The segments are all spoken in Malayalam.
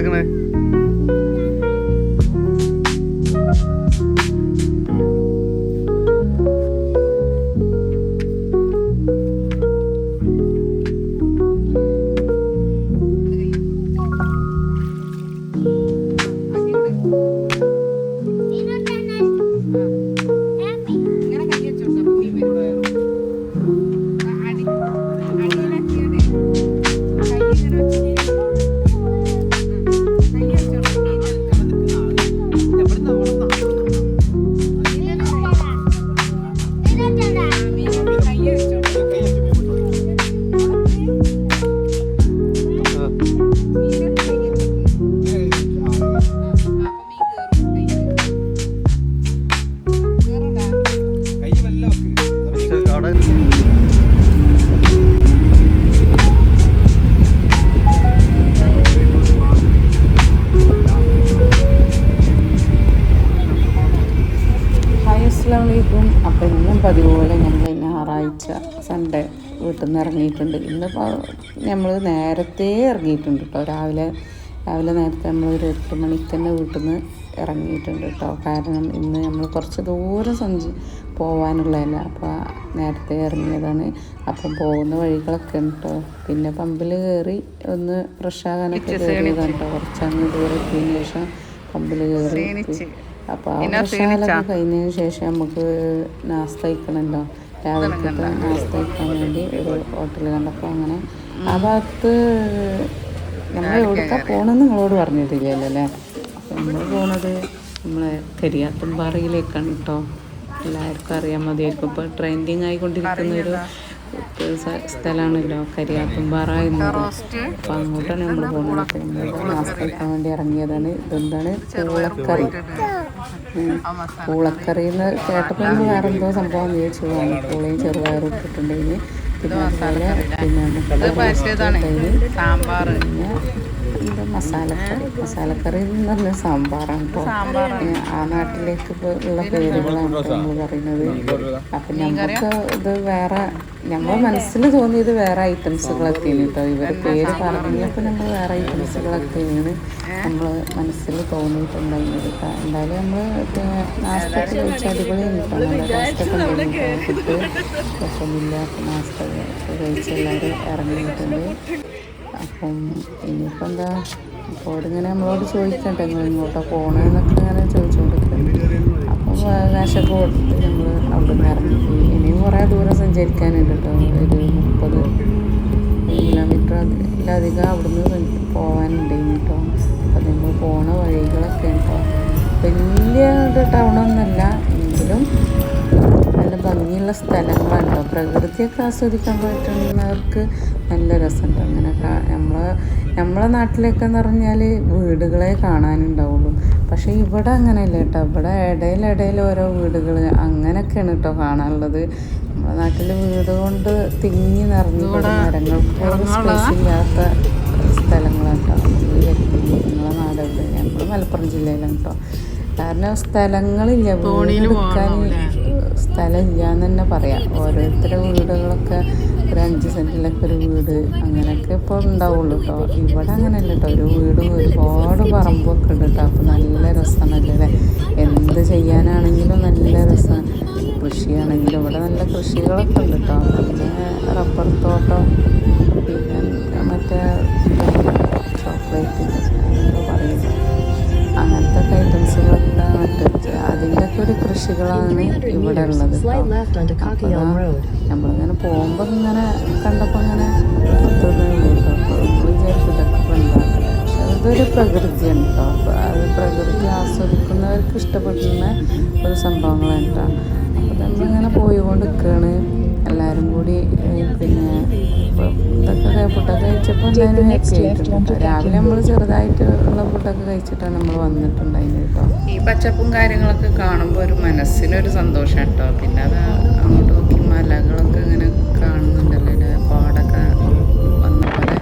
ഉണ്ടാക്കണേ പതിവ് പോലെ ഞങ്ങൾ ഞായറാഴ്ച സൺഡേ വീട്ടിൽ നിന്ന് ഇറങ്ങിയിട്ടുണ്ട്. ഇന്നിപ്പോൾ നമ്മൾ നേരത്തെ ഇറങ്ങിയിട്ടുണ്ട് കേട്ടോ രാവിലെ രാവിലെ നേരത്തെ നമ്മൾ ഒരു എട്ട് മണിക്ക് തന്നെ വീട്ടിൽ നിന്ന് ഇറങ്ങിയിട്ടുണ്ട് കേട്ടോ കാരണം ഇന്ന് നമ്മൾ കുറച്ച് ദൂരം സഞ്ചി പോകാനുള്ളതല്ല അപ്പോൾ നേരത്തെ ഇറങ്ങിയതാണ്. അപ്പം പോകുന്ന വഴികളൊക്കെ ഉണ്ട് കേട്ടോ പിന്നെ പമ്പിൽ കയറി ഒന്ന് ഫ്രഷ് ആകാനൊക്കെ കയറിയതാണ് കേട്ടോ കുറച്ചങ്ങ് ദൂരം എത്തിയതിന് ശേഷം പമ്പിൽ കയറി അപ്പോൾ ആ പ്രശ്നങ്ങളൊക്കെ കഴിഞ്ഞതിന് ശേഷം നമുക്ക് നാസ്ത കഴിക്കണമല്ലോ രാവിലത്തെ നാസ്ത കഴിക്കാൻ വേണ്ടി ഒരു ഹോട്ടൽ കണ്ടപ്പോൾ അങ്ങനെ. ആ ഭാഗത്ത് നമ്മൾ എവിടേക്കാ പോകണമെന്ന് നിങ്ങളോട് പറഞ്ഞിട്ടില്ലല്ലോ അല്ലേ? നമ്മൾ പോണത് നമ്മളെ കരിയാത്തുംപാറയിലേക്കാണ് കേട്ടോ എല്ലാവർക്കും അറിയാൻ മതിയായിരിക്കും. ഇപ്പോൾ ട്രെൻഡിങ് ആയിക്കൊണ്ടിരിക്കുന്ന ഒരു സ്ഥലമാണല്ലോ കരിയാത്തുംപാറ എന്നത് അപ്പൊ അങ്ങോട്ടാണ് നമ്മൾ പോകുന്നത്. കഴിക്കാൻ വേണ്ടി ഇറങ്ങിയതാണ്. ഇതെന്താണ്? പൂളക്കറി. പൂളക്കറി എന്ന് കേട്ടപ്പോൾ നമ്മൾ വേറെ സംഭവം ചോദിച്ചു പൂളയും ചെറുപയറും ഇട്ടിട്ടുണ്ടെങ്കിൽ പിന്നെ സാമ്പാർ. എന്താ മസാലക്കറി. മസാലക്കറി എന്ന് പറഞ്ഞ സാമ്പാറാണ് കേട്ടോ ആ നാട്ടിലേക്ക് ഉള്ള പേരുകളാണ് നമ്മൾ പറയുന്നത്. അപ്പം നമുക്ക് ഇത് വേറെ നമ്മളെ മനസ്സിൽ തോന്നിയത് വേറെ ഐറ്റംസുകളൊക്കെയാണ് കേട്ടോ ഇവർ പേര് പറഞ്ഞപ്പോൾ നമ്മൾ വേറെ ഐറ്റംസുകളൊക്കെയാണ് നമ്മൾ മനസ്സിൽ തോന്നിയിട്ടുണ്ടായിരുന്നത്. എന്തായാലും നമ്മൾ നാസ്തക്ക് കഴിച്ച അടിപൊളിയാണ് കേട്ടോ. നല്ല ടേസ്റ്റൊക്കെ ഉണ്ടായിരുന്നു ഫുഡ് കുഴപ്പമൊന്നുമില്ല. അപ്പം നാസ്ത കഴിച്ച് എല്ലാവരും ഇറങ്ങിയിട്ടുണ്ട്. അപ്പം ഇനിയിപ്പോൾ എന്താ? അപ്പോൾ ഇങ്ങനെ നമ്മളോട് ചോദിക്കട്ടെ നിങ്ങൾ ഇങ്ങോട്ടാ പോകണമെന്നൊക്കെ ഇങ്ങനെ ചോദിച്ചുകൊണ്ടിരിക്കുന്നത് അപ്പം കാശൊക്കെ കൊടുത്തിട്ട് നമ്മൾ അവിടെ നിന്ന് ഇറങ്ങിപ്പോയി ഇനിയും കുറേ ദൂരം സഞ്ചരിക്കാനുണ്ട് കേട്ടോ. ഒരു മുപ്പത് കിലോമീറ്റർ അതിലധികം അവിടുന്ന് പോകാനുണ്ട് കേട്ടോ. അപ്പം നമ്മൾ പോണ വഴികളൊക്കെ കേട്ടോ വലിയ ഒരു ടൗണൊന്നുമല്ല. എങ്കിലും നല്ല ഭംഗിയുള്ള സ്ഥലങ്ങളാണ് കേട്ടോ പ്രകൃതിയൊക്കെ ആസ്വദിക്കാൻ പറ്റുന്നവർക്ക് നല്ല രസമുണ്ട്. അങ്ങനെ നമ്മളെ നമ്മളെ നാട്ടിലൊക്കെ എന്ന് പറഞ്ഞാൽ വീടുകളെ കാണാനുണ്ടാവുള്ളൂ. പക്ഷേ ഇവിടെ അങ്ങനെയല്ല കേട്ടോ. ഇവിടെ ഇടയിലിടയിൽ ഓരോ വീടുകൾ അങ്ങനെയൊക്കെയാണ് കേട്ടോ കാണാനുള്ളത്. നമ്മുടെ നാട്ടിൽ വീട് കൊണ്ട് തിങ്ങി നിറഞ്ഞ മരങ്ങൾക്ക് ഒരു സ്പേസ് ഇല്ലാത്ത സ്ഥലങ്ങളാണ് കേട്ടോ. എവിടെ നമ്മൾ മലപ്പുറം ജില്ലയിലാണ് കേട്ടോ. കാരണം സ്ഥലങ്ങളില്ല വീട് എടുക്കാൻ സ്ഥലമില്ല എന്ന് തന്നെ പറയാം. ഓരോരുത്തരുടെ വീടുകളൊക്കെ ഒരു അഞ്ച് സെന്റിലൊക്കെ ഒരു വീട് അങ്ങനെയൊക്കെ ഇപ്പോൾ ഉണ്ടാവുള്ളൂ കേട്ടോ ഇവിടെ അങ്ങനെയല്ല കേട്ടോ ഒരു വീടും ഒരുപാട് പറമ്പൊക്കെ ഉണ്ട് കേട്ടോ അപ്പോൾ നല്ല രസമാണല്ലേ അല്ലേ? എന്ത് ചെയ്യാനാണെങ്കിലും നല്ല രസമാണ് കൃഷിയാണെങ്കിലും ഇവിടെ നല്ല കൃഷികളൊക്കെ ഉണ്ട് കേട്ടോ പിന്നെ റബ്ബർ തോട്ടം പിന്നെ മറ്റേ ചോക്ലേറ്റ് പറയുന്നത്. അങ്ങനത്തെ ഐറ്റംസുകളൊക്കെ നട്ട് അതിന്റെ ഒക്കെ ഒരു കൃഷികളാണ് ഇവിടെ ഉള്ളത് നമ്മളിങ്ങനെ പോകുമ്പോൾ ഇങ്ങനെ കണ്ടപ്പോൾ ഇങ്ങനെ അതൊരു പ്രകൃതിയാണ് കേട്ടോ അപ്പോൾ അത് പ്രകൃതി ആസ്വദിക്കുന്നവർക്ക് ഇഷ്ടപ്പെടുന്ന ഒരു സംഭവങ്ങളാണ് കേട്ടോ അപ്പോൾ നമ്മളിങ്ങനെ പോയിക്കൊണ്ട് നിൽക്കുകയാണ് എല്ലാവരും കൂടി പിന്നെ ഇതൊക്കെ ഫുഡൊക്കെ കഴിച്ചപ്പോൾ എല്ലാവരും ഹാപ്പി ആയിട്ടുണ്ട് രാവിലെ നമ്മൾ ചെറുതായിട്ട് ഉള്ള ഫുഡൊക്കെ കഴിച്ചിട്ടാണ് നമ്മൾ വന്നിട്ടുണ്ടായിരുന്നത് കേട്ടോ. ഈ പച്ചപ്പും കാര്യങ്ങളൊക്കെ കാണുമ്പോൾ ഒരു മനസ്സിനൊരു സന്തോഷം കേട്ടോ. പിന്നെ അത് അങ്ങോട്ട് നോക്കി മലകളൊക്കെ ഇങ്ങനെ കാണുന്നുണ്ടല്ലോ അതിന്റെ പാടൊക്കെ വന്ന പോലെ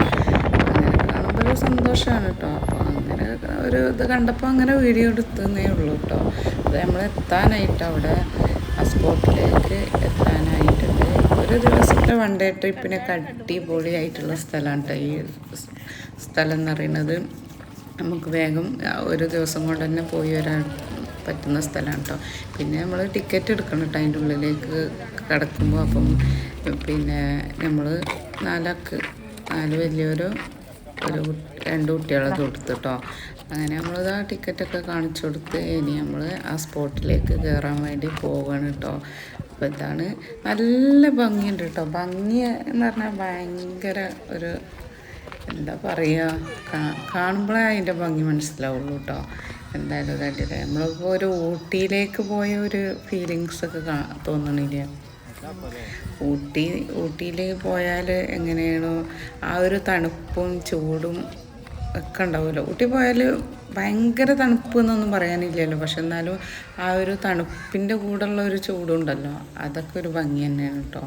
അങ്ങനെ കാണുമ്പോൾ ഒരു സന്തോഷമാണ് കേട്ടോ. അപ്പോൾ അങ്ങനെ ഒരു ഇത് കണ്ടപ്പോൾ അങ്ങനെ വീഡിയോ എടുത്തേ ഉള്ളൂ കേട്ടോ. അത് നമ്മൾ എത്താനായിട്ട് അവിടെ ആ സ്പോട്ടിലേക്ക് എത്താനായിട്ടുണ്ട്. ഒരു ദിവസത്തെ വൺ ഡേ ട്രിപ്പിനൊക്കെ അടിപൊളിയായിട്ടുള്ള സ്ഥലമാണ് ഈ സ്ഥലം എന്ന് പറയുന്നത്. നമുക്ക് വേഗം ഒരു ദിവസം കൊണ്ട് തന്നെ പോയി വരാൻ പറ്റുന്ന സ്ഥലമാണ് കേട്ടോ പിന്നെ നമ്മൾ ടിക്കറ്റ് എടുക്കണം കേട്ടോ അതിന്റെ ഉള്ളിലേക്ക് കിടക്കുമ്പോൾ. അപ്പം പിന്നെ നമ്മൾ നാലാക്ക് നാല് വലിയൊരു ഒരു രണ്ട് കുട്ടികളൊക്കെ കൊടുത്തു കേട്ടോ അങ്ങനെ നമ്മളിത് ടിക്കറ്റൊക്കെ കാണിച്ചു കൊടുത്ത് ഇനി നമ്മൾ ആ സ്പോട്ടിലേക്ക് കയറാൻ വേണ്ടി പോവുകയാണ് കേട്ടോ അപ്പോൾ ഇതാണ് നല്ല ഭംഗിയുണ്ട് കേട്ടോ ഭംഗി എന്ന് പറഞ്ഞാൽ ഭയങ്കര ഒരു എന്താ പറയുക കാണുമ്പോഴേ അതിന്റെ ഭംഗി മനസ്സിലാവുള്ളൂ കേട്ടോ എന്തായാലും കണ്ടില്ല നമ്മളിപ്പോൾ ഒരു ഊട്ടിയിലേക്ക് പോയ ഒരു ഫീലിങ്സ് ഒക്കെ തോന്നണില്ല? ഊട്ടി ഊട്ടിയിലേക്ക് പോയാൽ എങ്ങനെയാണോ ആ ഒരു തണുപ്പും ചൂടും ഒക്കെ ഉണ്ടാവുമല്ലോ. ഊട്ടി പോയാൽ ഭയങ്കര തണുപ്പ് എന്നൊന്നും പറയാനില്ലല്ലോ. പക്ഷെ എന്നാലും ആ ഒരു തണുപ്പിന്റെ കൂടെയുള്ള ഒരു ചൂടുണ്ടല്ലോ. അതൊക്കെ ഒരു ഭംഗി തന്നെയാണ് കേട്ടോ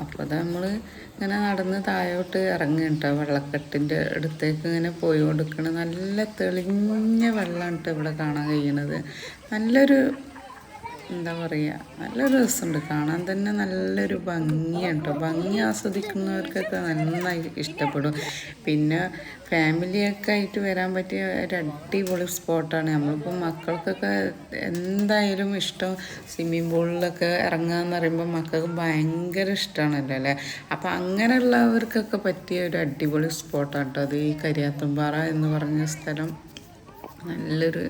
അപ്പോൾ അത് നമ്മൾ ഇങ്ങനെ നടന്ന് താഴോട്ട് ഇറങ്ങുക കേട്ടോ വെള്ളക്കെട്ടിന്റെ അടുത്തേക്ക് ഇങ്ങനെ പോയി കൊടുക്കണം നല്ല തെളിഞ്ഞ വെള്ളമാണ് കേട്ടോ ഇവിടെ കാണാൻ കഴിയണത്. നല്ലൊരു എന്താ പറയുക നല്ല രസമുണ്ട്. കാണാൻ തന്നെ നല്ലൊരു ഭംഗിയാണ് കേട്ടോ ഭംഗി ആസ്വദിക്കുന്നവർക്കൊക്കെ നന്നായി ഇഷ്ടപ്പെടും. പിന്നെ ഫാമിലിയൊക്കെ ആയിട്ട് വരാൻ പറ്റിയ ഒരു അടിപൊളി സ്പോട്ടാണ്. നമ്മളിപ്പോൾ മക്കൾക്കൊക്കെ എന്തായാലും ഇഷ്ടം സ്വിമ്മിംഗ് പൂളിലൊക്കെ ഇറങ്ങുക എന്ന് പറയുമ്പോൾ മക്കൾക്ക് ഭയങ്കര ഇഷ്ടമാണല്ലോ അല്ലേ? അപ്പോൾ അങ്ങനെയുള്ളവർക്കൊക്കെ പറ്റിയ ഒരു അടിപൊളി സ്പോട്ടാണ് കേട്ടോ അത് ഈ കരിയാത്തുംപാറ എന്ന് പറഞ്ഞ സ്ഥലം. നല്ലൊരു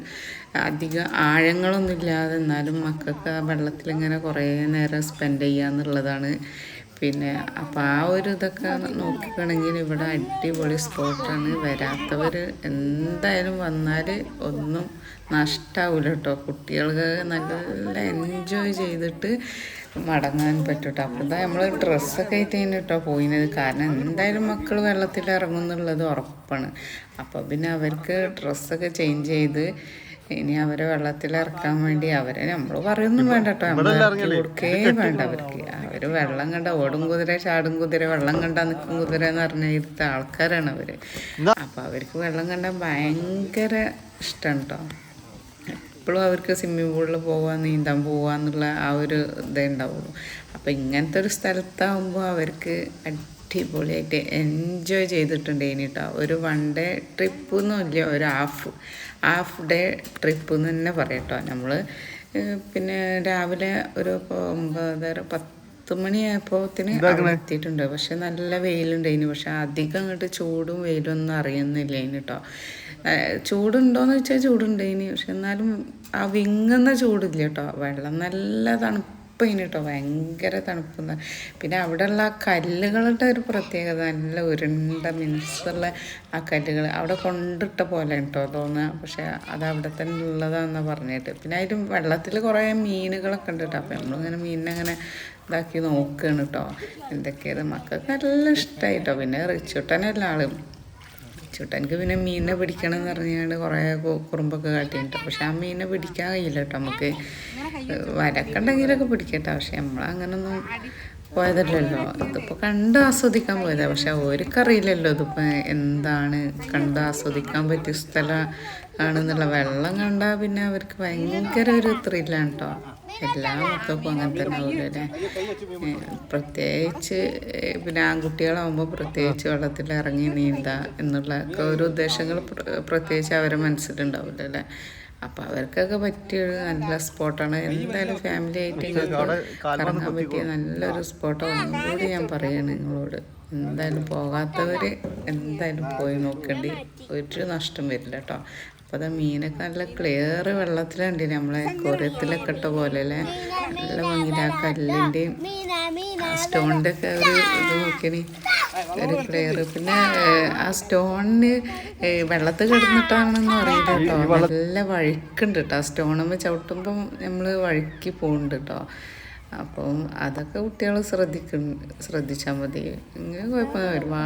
അധികം ആഴങ്ങളൊന്നും ഇല്ലാതെ എന്നാലും മക്കൾക്ക് ആ വെള്ളത്തിലിങ്ങനെ കുറേ നേരം സ്പെൻഡ് ചെയ്യാന്നുള്ളതാണ് പിന്നെ അപ്പോൾ ആ ഒരു ഇതൊക്കെ നോക്കുകയാണെങ്കിൽ ഇവിടെ അടിപൊളി സ്പോട്ടാണ് വരാത്തവർ എന്തായാലും വന്നാൽ ഒന്നും നഷ്ടാവില്ല കേട്ടോ കുട്ടികൾക്ക് നല്ല എൻജോയ് ചെയ്തിട്ട് മടങ്ങാൻ പറ്റും കേട്ടോ അപ്പോൾ ഇതാ നമ്മൾ ഡ്രസ്സൊക്കെ ആയിട്ട് കേട്ടോ പോയിനത്. കാരണം എന്തായാലും മക്കൾ വെള്ളത്തിൽ ഇറങ്ങും എന്നുള്ളത് ഉറപ്പാണ്. അപ്പോൾ പിന്നെ അവർക്ക് ഡ്രസ്സൊക്കെ ചേഞ്ച് ചെയ്ത് ഇനി അവരെ വെള്ളത്തിൽ ഇറക്കാൻ വേണ്ടി അവരെ നമ്മൾ പറയൊന്നും വേണ്ട കേട്ടോ നമ്മൾ കൊടുക്കേ വേണ്ട അവർക്ക്. അവർ വെള്ളം കണ്ട ഓടും കുതിര ചാടും കുതിര വെള്ളം കണ്ട നിൽക്കും കുതിര എന്ന് പറഞ്ഞ ഇരുത്ത ആൾക്കാരാണ് അവർ അപ്പോൾ അവർക്ക് വെള്ളം കണ്ട ഭയങ്കര ഇഷ്ടം കേട്ടോ എപ്പോഴും അവർക്ക് സ്വിമ്മിംഗ് പൂളിൽ പോവാൻ നീന്താൻ പോവാന്നുള്ള ആ ഒരു ഇതേ ഉണ്ടാവുള്ളൂ. അപ്പോൾ ഇങ്ങനത്തെ ഒരു സ്ഥലത്താകുമ്പോൾ അവർക്ക് അടിപൊളിയായിട്ട് എൻജോയ് ചെയ്തിട്ടുണ്ട് ഇനി കേട്ടോ ഒരു വൺ ഡേ ട്രിപ്പ് ഒന്നുമില്ല ഒരു ഹാഫ് ഹാഫ് ഡേ ട്രിപ്പ് എന്ന് തന്നെ പറയാം കേട്ടോ നമ്മൾ പിന്നെ രാവിലെ ഒരു ഒമ്പതര പത്ത് മണിയായപ്പോത്തിന് എത്തിയിട്ടുണ്ട്. പക്ഷെ നല്ല വെയിലുണ്ട് ഇനി പക്ഷെ അധികം അങ്ങോട്ട് ചൂടും വെയിലും ഒന്നും അറിയുന്നില്ല ഇനി കേട്ടോ ചൂടുണ്ടോയെന്ന് വെച്ചാൽ ചൂടുണ്ട് ഇനി പക്ഷെ എന്നാലും ആ വിങ്ങുന്ന ചൂടില്ല കേട്ടോ വെള്ളം നല്ല തണുപ്പിന് കേട്ടോ ഭയങ്കര തണുപ്പ് പിന്നെ അവിടെയുള്ള ആ കല്ലുകളുടെ ഒരു പ്രത്യേകത നല്ല ഉരുണ്ട മിനുസുള്ള ആ കല്ലുകൾ അവിടെ കൊണ്ടിട്ട പോലെ കേട്ടോ തോന്നുക പക്ഷെ അത് അവിടെ തന്നെ ഉള്ളതാണെന്ന് പറഞ്ഞിട്ട്. പിന്നെ അതിലും വെള്ളത്തിൽ കുറേ മീനുകളൊക്കെ ഉണ്ട് കേട്ടോ അപ്പോൾ നമ്മളിങ്ങനെ മീനിനങ്ങനെ ഇതാക്കി നോക്കുകയാണ് കേട്ടോ എന്തൊക്കെയാണ് മക്കൾക്ക് നല്ല ഇഷ്ടമായി കേട്ടോ പിന്നെ റിച്ചുട്ടനല്ല ആളും ചുട്ടനക്ക് പിന്നെ മീനിനെ പിടിക്കണം എന്ന് പറഞ്ഞുകൊണ്ട് കുറേ കുറുമ്പൊക്കെ കാട്ടിയിട്ട് പക്ഷെ ആ മീനിനെ പിടിക്കാൻ കഴിയില്ല കേട്ടോ നമുക്ക്. വരക്കണ്ടെങ്കിലൊക്കെ പിടിക്കട്ടെ. പക്ഷെ നമ്മളങ്ങനൊന്നും പോയതല്ലല്ലോ. ഇതിപ്പോൾ കണ്ട് ആസ്വദിക്കാൻ പോയതാ. പക്ഷെ അവർക്കറിയില്ലല്ലോ ഇതിപ്പോൾ എന്താണ് കണ്ട് ആസ്വദിക്കാൻ പറ്റിയ സ്ഥലം ആണെന്നുള്ള. വെള്ളം കണ്ടാൽ പിന്നെ അവർക്ക് ഭയങ്കര ഒരു ത്രില്ലാണ് കേട്ടോ എല്ലാ മക്കൾക്കും അങ്ങനത്തെ ഏ, പ്രത്യേകിച്ച് പിന്നെ ആൺകുട്ടികളാകുമ്പോൾ പ്രത്യേകിച്ച് വെള്ളത്തിൽ ഇറങ്ങി നീന്താ എന്നുള്ള ഒക്കെ ഒരു ഉദ്ദേശങ്ങൾ പ്ര- പ്രത്യേകിച്ച് അവരെ മനസ്സിലുണ്ടാവില്ല അല്ലേ? അപ്പോൾ അവർക്കൊക്കെ പറ്റിയ നല്ല സ്പോട്ടാണ്. എന്തായാലും ഫാമിലി ആയിട്ട് ഇറങ്ങാൻ കറങ്ങാൻ പറ്റിയ നല്ലൊരു സ്പോട്ടാണ് ഒന്നുകൂടി ഞാൻ പറയാണ് നിങ്ങളോട്. എന്തായാലും പോകാത്തവർ എന്തായാലും പോയി നോക്കേണ്ടി. ഒരു നഷ്ടം വരില്ല കേട്ടോ. അപ്പോൾ അത് മീനൊക്കെ നല്ല ക്ലിയർ വെള്ളത്തിലുണ്ട് നമ്മളെ കൊറിയത്തിലൊക്കെ ഇട്ട പോലെ അല്ലേ നല്ല ഭംഗിയില്ല ആ കല്ലിന്റെയും സ്റ്റോണിന്റെ ഒക്കെ ഒരു ഇത് നോക്കണേ ഒരു ക്ലിയർ പിന്നെ ആ സ്റ്റോണിന് വെള്ളത്തിൽ കിടന്നിട്ടാണെന്ന് അറിയില്ല കേട്ടോ. നല്ല വഴുക്കുണ്ട് കേട്ടോ ആ സ്റ്റോണുമ്പോൾ ചവിട്ടുമ്പം നമ്മൾ വഴുക്കി പോകുന്നുണ്ട് കേട്ടോ അപ്പം അതൊക്കെ കുട്ടികൾ ശ്രദ്ധിക്ക ശ്രദ്ധിച്ചാൽ മതി. ഇങ്ങനെ കുഴപ്പമില്ല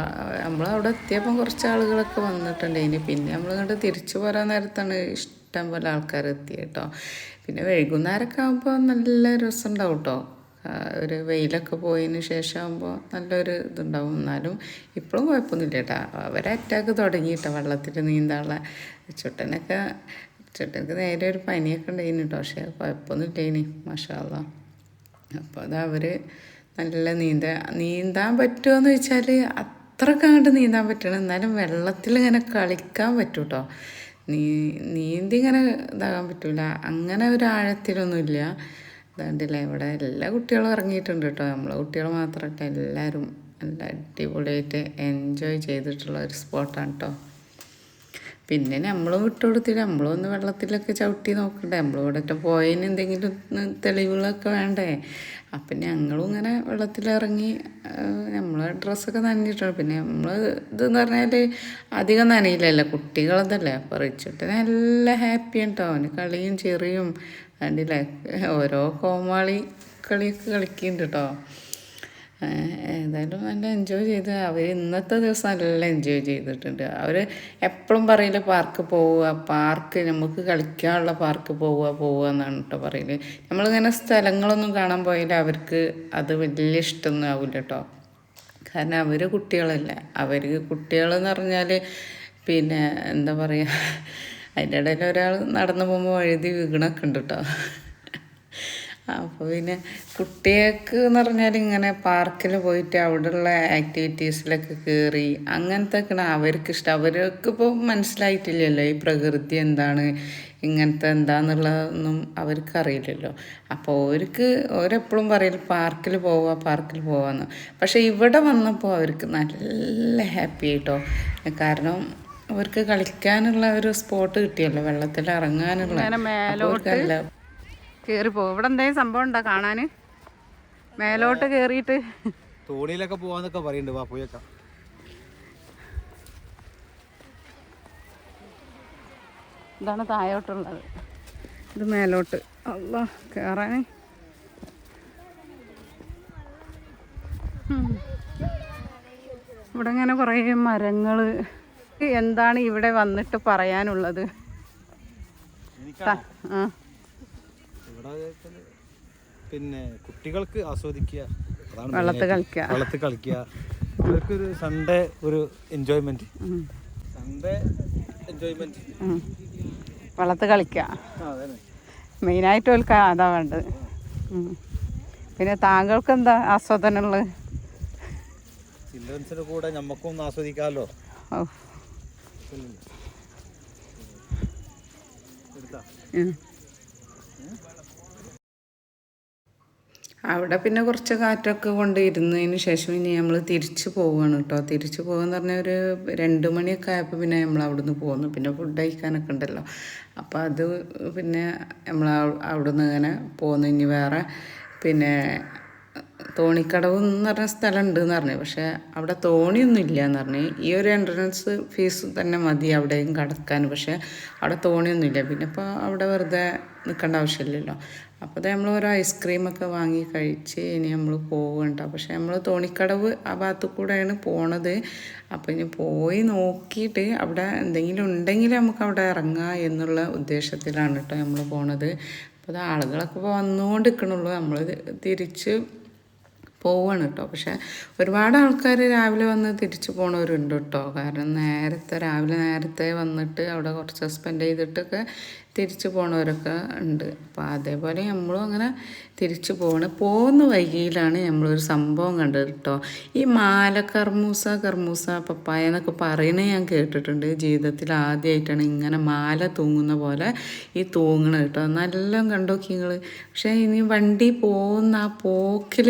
നമ്മളവിടെ എത്തിയപ്പം കുറച്ച് ആളുകളൊക്കെ വന്നിട്ടുണ്ട്. ഇനി പിന്നെ നമ്മൾ ഇങ്ങോട്ട് തിരിച്ചു പോരാൻ നേരത്താണ് ഇഷ്ടം പോലെ ആൾക്കാർ എത്തിയട്ടോ കേട്ടോ പിന്നെ വൈകുന്നേരമൊക്കെ ആകുമ്പോൾ നല്ല രസമുണ്ടാവും കേട്ടോ ഒരു വെയിലൊക്കെ പോയതിന് ശേഷം ആകുമ്പോൾ നല്ലൊരു ഇതുണ്ടാവും. എന്നാലും ഇപ്പോഴും കുഴപ്പമൊന്നുമില്ല കേട്ടോ അവരെ അറ്റാക്ക് തുടങ്ങി കേട്ടോ വെള്ളത്തിൽ നീന്താനുള്ള. ചുട്ടനൊക്കെ ചുട്ടനക്ക് നേരെ ഒരു പനിയൊക്കെ ഉണ്ടായിരുന്നു കേട്ടോ പക്ഷേ കുഴപ്പമൊന്നുമില്ല ഇനി മഷാല്ല അപ്പോൾ അത് അവർ നല്ല നീന്ത നീന്താൻ പറ്റുമോയെന്ന് വെച്ചാൽ അത്രയ്ക്ക് അങ്ങോട്ട് നീന്താൻ പറ്റണം. എന്നാലും വെള്ളത്തിൽ ഇങ്ങനെ കളിക്കാൻ പറ്റും കേട്ടോ നീ നീന്തി ഇങ്ങനെ ഇതാകാൻ പറ്റൂല. അങ്ങനെ ഒരു ആഴത്തിലൊന്നുമില്ല അതുകൊണ്ടില്ല ഇവിടെ എല്ലാ കുട്ടികളും ഇറങ്ങിയിട്ടുണ്ട് കേട്ടോ നമ്മളെ കുട്ടികൾ മാത്രമല്ല എല്ലാവരും നല്ല അടിപൊളിയായിട്ട് എൻജോയ് ചെയ്തിട്ടുള്ള ഒരു സ്പോട്ടാണ് കേട്ടോ പിന്നെ നമ്മളും വിട്ടുകൊടുത്തില്ല. നമ്മളും ഒന്ന് വെള്ളത്തിലൊക്കെ ചവിട്ടി നോക്കണ്ടേ. നമ്മൾ ഇവിടെ പോയതിന് എന്തെങ്കിലും തെളിവുകളൊക്കെ വേണ്ടേ? അപ്പം ഞങ്ങളും ഇങ്ങനെ വെള്ളത്തിലിറങ്ങി നമ്മൾ ഡ്രസ്സൊക്കെ നനഞ്ഞിട്ടുണ്ട് പിന്നെ നമ്മൾ ഇതെന്ന് പറഞ്ഞാൽ അധികം നനയില്ലല്ലോ. കുട്ടികളതല്ലേ. അപ്പോൾ റിച്ചിട്ട് നല്ല ഹാപ്പിയാണ് കേട്ടോ അവന് കളിയും ചെറിയും കണ്ടില്ലേ? ഓരോ കോമാളി കളിയൊക്കെ കളിക്കുന്നുണ്ട് കേട്ടോ ഏതായാലും നല്ല എൻജോയ് ചെയ്ത്. അവർ ഇന്നത്തെ ദിവസം നല്ല എൻജോയ് ചെയ്തിട്ടുണ്ട്. അവർ എപ്പോഴും പറയില്ല പാർക്ക് പോവുക പാർക്ക് നമുക്ക് കളിക്കാനുള്ള പാർക്ക് പോവുക പോവുക എന്നാണ് കേട്ടോ പറയൽ. നമ്മളിങ്ങനെ സ്ഥലങ്ങളൊന്നും കാണാൻ പോയാൽ അവർക്ക് അത് വലിയ ഇഷ്ടമൊന്നും ആവില്ല കേട്ടോ കാരണം അവർ കുട്ടികളല്ല. അവർ കുട്ടികളെന്ന് പറഞ്ഞാൽ പിന്നെ എന്താ പറയുക അതിന്റെ ഇടയിൽ ഒരാൾ നടന്നു പോകുമ്പോൾ എഴുതി വീണൊക്കെ ഉണ്ട് കേട്ടോ അപ്പോൾ പിന്നെ കുട്ടികൾക്ക് എന്ന് പറഞ്ഞാൽ ഇങ്ങനെ പാർക്കിൽ പോയിട്ട് അവിടെയുള്ള ആക്ടിവിറ്റീസിലൊക്കെ കയറി അങ്ങനത്തെ ഒക്കെയാണ് അവർക്ക് ഇഷ്ടം. അവർക്ക് ഇപ്പോൾ മനസ്സിലായിട്ടില്ലല്ലോ ഈ പ്രകൃതി എന്താണ് ഇങ്ങനത്തെ എന്താന്നുള്ളതൊന്നും അവർക്ക് അറിയില്ലല്ലോ അപ്പോൾ അവർക്ക് അവരെപ്പോഴും പറയില്ല പാർക്കിൽ പോവുക പാർക്കിൽ പോവാന്ന്. പക്ഷേ ഇവിടെ വന്നപ്പോൾ അവർക്ക് നല്ല ഹാപ്പി ആയിട്ടോ. കാരണം അവർക്ക് കളിക്കാനുള്ള ഒരു സ്പോട്ട് കിട്ടിയല്ലോ വെള്ളത്തിൽ ഇറങ്ങാനുള്ള. അവർക്കല്ല കയറി പോകും. ഇവിടെ എന്തെങ്കിലും സംഭവം ഉണ്ടോ കാണാൻ മേലോട്ട് കയറിയിട്ട് തോണിയിലൊക്കെ പോവാന്നൊക്കെ പറയുന്നുണ്ട് വാ പോയേക്കാം ഇതാണ് താഴോട്ടുള്ളത്. ഇത് മേലോട്ട്. അല്ല കയറാൻ ഇവിടെ ഇങ്ങനെ കുറേ മരങ്ങൾ എന്താണ് ഇവിടെ വന്നിട്ട് പറയാനുള്ളത്? ആ. അതേപോലെ പിന്നെ കുട്ടികൾക്ക് ആസ്വദിക്കുക. അതാണ് വെള്ളത്തിൽ. കളിക്കുക. വെള്ളത്തിൽ കളിക്കുക. അവർക്കൊരു സൺഡേ ഒരു എൻജോയ്മെന്റ് വെള്ളത്ത് സൺഡേ എൻജോയ്മെന്റ്. വെള്ളത്തിൽ കളിക്കുക മെയിനായിട്ട് ഓൽക്ക അതാ വേണ്ടത്. പിന്നെ താങ്കൾക്ക് എന്താ ആസ്വാദനമുള്ളത് ചിൽഡ്രൻസിന്റെ കൂടെ ഞമ്മക്കും ഒന്ന് ആസ്വദിക്കാമല്ലോ ഓ എടുത്താ. അവിടെ പിന്നെ കുറച്ച് കാറ്റൊക്കെ കൊണ്ട് ഇരുന്നതിന് ശേഷം ഇനി നമ്മൾ തിരിച്ചു പോവുകയാണ് കേട്ടോ തിരിച്ചു പോകുകയെന്ന് പറഞ്ഞാൽ ഒരു രണ്ട് മണിയൊക്കെ ആയപ്പോൾ പിന്നെ നമ്മൾ അവിടുന്ന് പോകുന്നു പിന്നെ ഫുഡ് കഴിക്കാനൊക്കെ ഉണ്ടല്ലോ. അപ്പോൾ അത് പിന്നെ നമ്മൾ അവിടുന്ന് ഇങ്ങനെ പോകുന്നു ഇനി വേറെ പിന്നെ തോണിക്കടവ് എന്ന് പറഞ്ഞ സ്ഥലം ഉണ്ട് എന്ന് പറഞ്ഞു. പക്ഷേ അവിടെ തോണിയൊന്നും ഇല്ല എന്ന് പറഞ്ഞു. ഈ ഒരു എൻട്രൻസ് ഫീസ് തന്നെ മതി അവിടെയും കടക്കാൻ. പക്ഷേ അവിടെ തോണിയൊന്നും ഇല്ല പിന്നെ ഇപ്പോൾ അവിടെ വെറുതെ നിൽക്കേണ്ട ആവശ്യമില്ലല്ലോ. അപ്പോൾ അത് നമ്മൾ ഓരോ ഐസ്ക്രീമൊക്കെ വാങ്ങി കഴിച്ച് ഇനി നമ്മൾ പോകണ്ട. പക്ഷേ നമ്മൾ തോണിക്കടവ് ആ ഭാഗത്തു കൂടെയാണ് പോണത്. അപ്പോൾ ഇനി പോയി നോക്കിയിട്ട് അവിടെ എന്തെങ്കിലും ഉണ്ടെങ്കിൽ നമുക്ക് അവിടെ ഇറങ്ങാം എന്നുള്ള ഉദ്ദേശത്തിലാണ് കേട്ടോ നമ്മൾ പോണത്. അപ്പോൾ അത് ആളുകളൊക്കെ ഇപ്പോൾ വന്നുകൊണ്ട് നിൽക്കണുള്ളൂ നമ്മൾ തിരിച്ച് പോവാണ് കേട്ടോ പക്ഷെ ഒരുപാട് ആൾക്കാർ രാവിലെ വന്ന് തിരിച്ചു പോണവരുണ്ട് കേട്ടോ. കാരണം നേരത്തെ രാവിലെ നേരത്തെ വന്നിട്ട് അവിടെ കുറച്ച് സ്പെൻഡ് ചെയ്തിട്ടൊക്കെ തിരിച്ചു പോണവരൊക്കെ ഉണ്ട്. അപ്പോൾ അതേപോലെ നമ്മളും അങ്ങനെ തിരിച്ചു പോകണം പോകുന്ന വൈകിയിലാണ് നമ്മളൊരു സംഭവം കണ്ടത് കേട്ടോ. ഈ മാല കർമൂസ കർമൂസ പപ്പായ എന്നൊക്കെ പറയണേ ഞാൻ കേട്ടിട്ടുണ്ട്. ജീവിതത്തിൽ ആദ്യമായിട്ടാണ് ഇങ്ങനെ മാല തൂങ്ങുന്ന പോലെ ഈ തൂങ്ങണത് കേട്ടോ. നല്ല കണ്ടോക്കി നിങ്ങൾ പക്ഷേ ഇനി വണ്ടി പോകുന്ന ആ പോക്കിൽ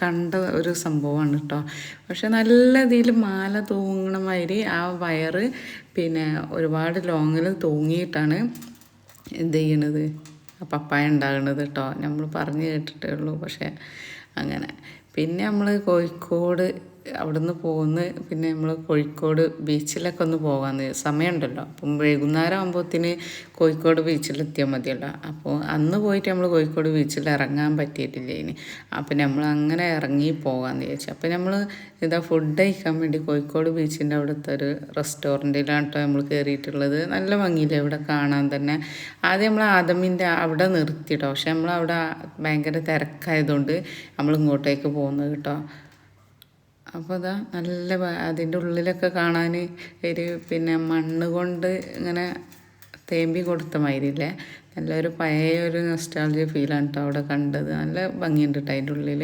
കണ്ട ഒരു സംഭവമാണ് കേട്ടോ പക്ഷെ നല്ല ഇതിൽ മാല തൂങ്ങണ മാതിരി ആ വയറ് പിന്നെ ഒരുപാട് ലോങ്ങിൽ തൂങ്ങിയിട്ടാണ് എന്ത് ചെയ്യണത്? പപ്പായ ഉണ്ടാകുന്നത് കേട്ടോ നമ്മൾ പറഞ്ഞു കേട്ടിട്ടേ ഉള്ളൂ. പക്ഷേ അങ്ങനെ. പിന്നെ നമ്മൾ കോഴിക്കോട് അവിടുന്ന് പോകുന്ന പിന്നെ നമ്മൾ കോഴിക്കോട് ബീച്ചിലൊക്കെ ഒന്ന് പോകാമെന്ന് സമയമുണ്ടല്ലോ. അപ്പം വൈകുന്നേരം ആകുമ്പോഴത്തേന് കോഴിക്കോട് ബീച്ചിലെത്തിയാൽ മതിയല്ലോ. അപ്പോൾ അന്ന് പോയിട്ട് നമ്മൾ കോഴിക്കോട് ബീച്ചിൽ ഇറങ്ങാൻ പറ്റിയിട്ടില്ല ഇനി. അപ്പം നമ്മൾ അങ്ങനെ ഇറങ്ങി പോകാമെന്ന് വിചാരിച്ചു. അപ്പം നമ്മൾ ഇതാ ഫുഡ് കഴിക്കാൻ വേണ്ടി കോഴിക്കോട് ബീച്ചിന്റെ അവിടുത്തെ ഒരു റെസ്റ്റോറന്റിലാണ് കേട്ടോ നമ്മൾ കയറിയിട്ടുള്ളത്. നല്ല ഭംഗിയില്ലേ ഇവിടെ കാണാൻ തന്നെ. ആദ്യം നമ്മൾ ആദമിന്റെ അവിടെ നിർത്തിയിട്ടോ. പക്ഷെ നമ്മൾ അവിടെ ഭയങ്കര തിരക്കായതുകൊണ്ട് നമ്മൾ ഇങ്ങോട്ടേക്ക് പോകുന്നത് കേട്ടോ. അപ്പോൾ അതാ നല്ല അതിന്റെ ഉള്ളിലൊക്കെ കാണാൻ ഒരു പിന്നെ മണ്ണ് കൊണ്ട് ഇങ്ങനെ തേമ്പി കൊടുത്ത മാതിരിയില്ലേ നല്ലൊരു പഴയ ഒരു നെസ്റ്റാളജി ഫീലാണ് കേട്ടോ അവിടെ കണ്ടത്. നല്ല ഭംഗിയുണ്ട് കേട്ടോ അതിന്റെ ഉള്ളിൽ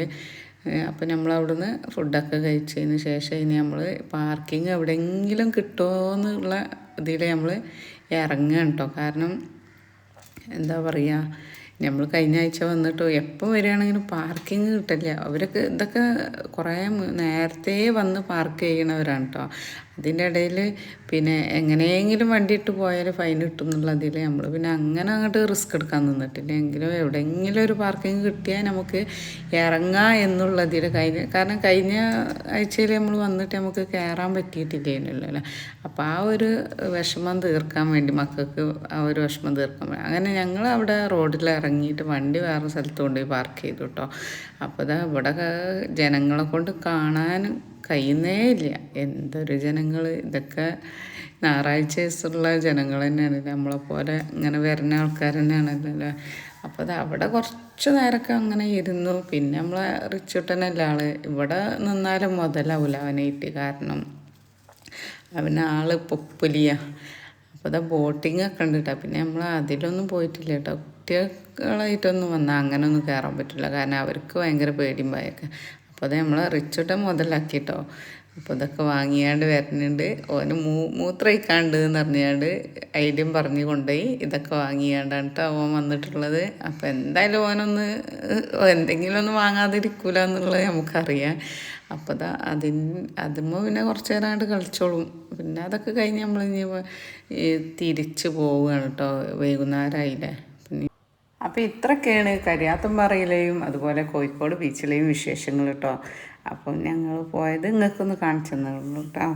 അപ്പം നമ്മൾ അവിടുന്ന് ഫുഡൊക്കെ കഴിച്ചതിന് ശേഷം ഇനി നമ്മൾ പാർക്കിംഗ് എവിടെയെങ്കിലും കിട്ടുമോ എന്നുള്ള ഇതിൽ നമ്മൾ ഇറങ്ങുകയാണ് കേട്ടോ കാരണം എന്താ പറയുക നമ്മൾ കഴിഞ്ഞ ആഴ്ച വന്നിട്ട് എപ്പം വരികയാണെങ്കിലും പാർക്കിംഗ് കിട്ടില്ല. അവരൊക്കെ ഇതൊക്കെ കുറേ നേരത്തെ വന്ന് പാർക്ക് ചെയ്യണവരാണ് കേട്ടോ അതിന്റെ ഇടയിൽ പിന്നെ എങ്ങനെയെങ്കിലും വണ്ടി ഇട്ട് പോയാൽ ഫൈൻ കിട്ടും എന്നുള്ളതിൽ നമ്മൾ പിന്നെ അങ്ങനെ അങ്ങോട്ട് റിസ്ക് എടുക്കാൻ നിന്നിട്ടില്ല. എങ്കിലും എവിടെയെങ്കിലും ഒരു പാർക്കിംഗ് കിട്ടിയാൽ നമുക്ക് ഇറങ്ങാം എന്നുള്ളതിൽ കഴിഞ്ഞ കാരണം കഴിഞ്ഞ ആഴ്ചയിൽ നമ്മൾ വന്നിട്ട് നമുക്ക് കയറാൻ പറ്റിയിട്ടില്ലേനല്ലോ അപ്പോൾ ആ ഒരു വിഷമം തീർക്കാൻ വേണ്ടി മക്കൾക്ക് ആ ഒരു വിഷമം തീർക്കാൻ വേണ്ടി. അങ്ങനെ ഞങ്ങൾ അവിടെ റോഡിൽ ഇറങ്ങിയിട്ട് വണ്ടി വേറെ സ്ഥലത്ത് കൊണ്ടുപോയി പാർക്ക് ചെയ്തു കേട്ടോ അപ്പോൾ ഇതാ ഇവിടെ ജനങ്ങളെ കൊണ്ട് കാണാൻ കഴിയുന്നേ ഇല്ല. എന്തൊരു ജനങ്ങൾ ഇതൊക്കെ ഞായറാഴ്ച ദിവസമുള്ള ജനങ്ങൾ തന്നെയാണ്. നമ്മളെ പോലെ ഇങ്ങനെ വരുന്ന ആൾക്കാർ തന്നെയാണല്ലോ അപ്പോൾ അത് അവിടെ കുറച്ച് നേരമൊക്കെ അങ്ങനെ ഇരുന്നു. പിന്നെ നമ്മളെ റിച്ചുട്ടനല്ല ആൾ ഇവിടെ നിന്നാലും മുതലാവില്ല അവനേറ്റ് കാരണം അവന് ആൾ പൊപ്പുലിയ അപ്പോൾ അതാ ബോട്ടിംഗ് ഉണ്ട് കേട്ടോ പിന്നെ നമ്മൾ അതിലൊന്നും പോയിട്ടില്ല കേട്ടോ കുട്ടികളായിട്ടൊന്നും വന്നാൽ അങ്ങനെ ഒന്നും കയറാൻ പറ്റില്ല. കാരണം അവർക്ക് ഭയങ്കര പേടിയും ഭയമൊക്കെ അപ്പോൾ അത് നമ്മൾ റിച്ചുട്ട മുതലാക്കി കേട്ടോ അപ്പോൾ ഇതൊക്കെ വാങ്ങിയാണ്ട് വരുന്നുണ്ട് ഓന് മൂ മൂത്രയിക്കാണ്ട് എന്ന് പറഞ്ഞാണ്ട് ഐഡിയം പറഞ്ഞു കൊണ്ടുപോയി ഇതൊക്കെ വാങ്ങിയാണ്ടാണ് കേട്ടോ അവൻ വന്നിട്ടുള്ളത്. അപ്പോൾ എന്തായാലും ഓനൊന്ന് എന്തെങ്കിലും ഒന്ന് വാങ്ങാതിരിക്കൂല എന്നുള്ളത് നമുക്കറിയാം. അപ്പോൾ അതാ അതിന് അതുമ്പോൾ പിന്നെ കുറച്ച് നേരമായിട്ട് കളിച്ചോളും. പിന്നെ അതൊക്കെ കഴിഞ്ഞ് നമ്മൾ ഇനി തിരിച്ച് പോവുകയാണ് കേട്ടോ വൈകുന്നേരമായില്ലേ അപ്പോൾ ഇത്രയൊക്കെയാണ് കരിയാത്തമ്പാറയിലെയും അതുപോലെ കോഴിക്കോട് ബീച്ചിലെയും വിശേഷങ്ങൾ കേട്ടോ. അപ്പം ഞങ്ങൾ പോയത് നിങ്ങൾക്കൊന്ന് കാണിച്ചു തന്നുള്ളൂ കേട്ടോ.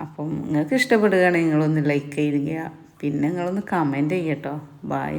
അപ്പം നിങ്ങൾക്ക് ഇഷ്ടപ്പെടുകയാണെങ്കിൽ നിങ്ങളൊന്ന് ലൈക്ക് ചെയ്യുക. പിന്നെ നിങ്ങളൊന്ന് കമന്റ് ചെയ്യട്ടോ ബായ്